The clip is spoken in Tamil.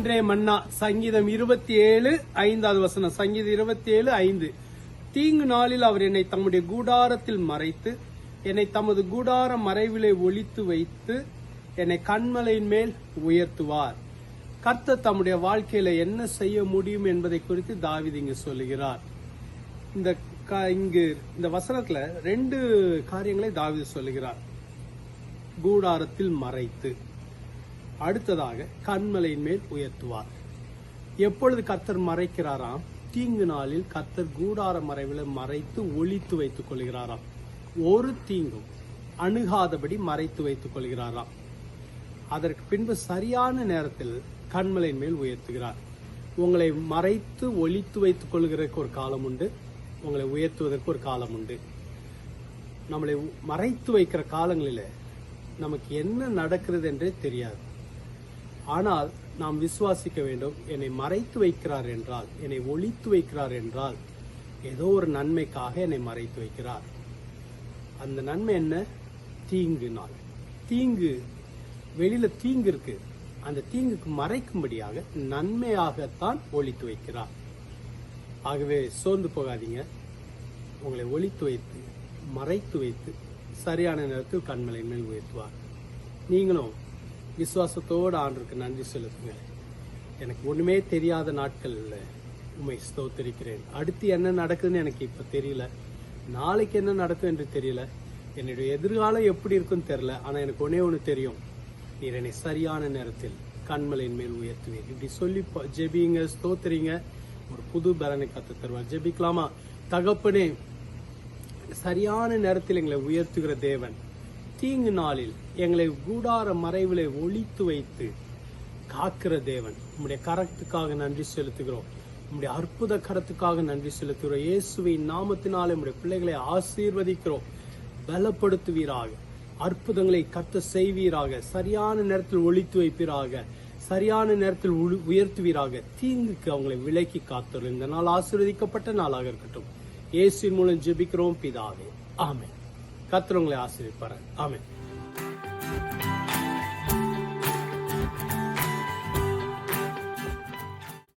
இன்றே மன்னா சங்கீதம் இருபத்தி ஏழு ஐந்தாவது வசனம் சங்கீதம் இருபத்தி ஏழு ஐந்து. தீங்கு நாளில் அவர் என்னை தம்முடைய கூடாரத்தில் மறைத்து என்னை தமது கூடார மறைவிலே ஒழித்து வைத்து என்னை கண்மலையின் மேல் உயர்த்துவார். கர்த்தர் தம்முடைய வாழ்க்கையில என்ன செய்ய முடியும் என்பதை குறித்து தாவீது இங்கு சொல்லுகிறார். இந்த க- இங்கு இந்த வசனத்துல ரெண்டு காரியங்களை தாவீது சொல்லுகிறார். கூடாரத்தில் மறைத்து. அடுத்ததாக கண்மலையின் மேல் உயர்த்துவார். எப்பொழுது கர்த்தர் மறைக்கிறாராம்? தீங்கு நாளில் கர்த்தர் கூடார மறைவில் மறைத்து ஒழித்து வைத்துக் கொள்கிறாராம். ஒரு தீங்கும் அணுகாதபடி மறைத்து வைத்துக் கொள்கிறாராம். அதற்கு பின்பு சரியான நேரத்தில் கண்மலையின் மேல் உயர்த்துகிறார். உங்களை மறைத்து ஒழித்து வைத்துக் கொள்கிறதுக்கு ஒரு காலம் உண்டு. உங்களை உயர்த்துவதற்கு ஒரு காலம் உண்டு. நம்மளை மறைத்து வைக்கிற காலங்களில் நமக்கு என்ன நடக்கிறது என்றே தெரியாது. ஆனால் நாம் விசுவாசிக்க வேண்டும் என்னை மறைத்து வைக்கிறார் என்றால் என்னை ஒழித்து வைக்கிறார் என்றால் ஏதோ ஒரு நன்மைக்காக என்னை மறைத்து வைக்கிறார். அந்த நன்மை என்ன? தீங்கு நாள். தீங்கு வெளியில தீங்கு இருக்கு. அந்த தீங்குக்கு மறைக்கும்படியாக நன்மையாகத்தான் ஒழித்து வைக்கிறார். ஆகவே சோர்ந்து போகாதீங்க. உங்களை ஒழித்து வைத்து மறைத்து வைத்து சரியான நேரத்தில் கண்மலை மேல் உயர்த்துவார். நீங்களும் விசுவாசத்தோடு ஆண்டுக்கு நன்றி செலுத்துங்க எனக்கு ஒன்றுமே தெரியாத நாட்களில் உண்மை ஸ்தோத்தரிக்கிறேன். அடுத்து என்ன நடக்குதுன்னு எனக்கு இப்போ தெரியல. நாளைக்கு என்ன நடக்கும் என்று தெரியல. என்னுடைய எதிர்காலம் எப்படி இருக்குன்னு தெரியல. ஆனால் எனக்கு ஒன்றே ஒன்று தெரியும். நீர் என்னை சரியான நேரத்தில் கண்மலையின் மேல் உயர்த்துவீர். இப்படி சொல்லி ஜெபிங்க ஸ்தோத்திரிங்க. ஒரு புது பலனை கத்து தருவார். ஜெபிக்கலாமா? தகப்பனே சரியான நேரத்தில் எங்களை உயர்த்துகிற தேவன். தீங்கு நாளில் எங்களை கூடார மறைவிலே ஒழித்து வைத்து காக்கிற தேவன். உம்முடைய கரத்துக்காக நன்றி செலுத்துகிறோம். உம்முடைய அற்புத கரத்துக்காக நன்றி செலுத்துகிறோம். இயேசுவின் நாமத்தினாலே உம்முடைய பிள்ளைகளை ஆசீர்வதிக்கிறோம். பலப்படுத்துவீராக. அற்புதங்களை கத்த செய்வீராக. சரியான நேரத்தில் ஒழித்து வைப்பீராக. சரியான நேரத்தில் உயர்த்துவீராக. தீங்குக்கு அவங்களை விலக்கி காத்துள்ள இந்த நாள் ஆசீர்வதிக்கப்பட்ட நாளாக இருக்கட்டும். இயேசுவின் மூலம் ஜெபிக்கிறோம் பிதாவே. ஆமை கர்த்தர் ஆசிரியப்பாரு ஆமே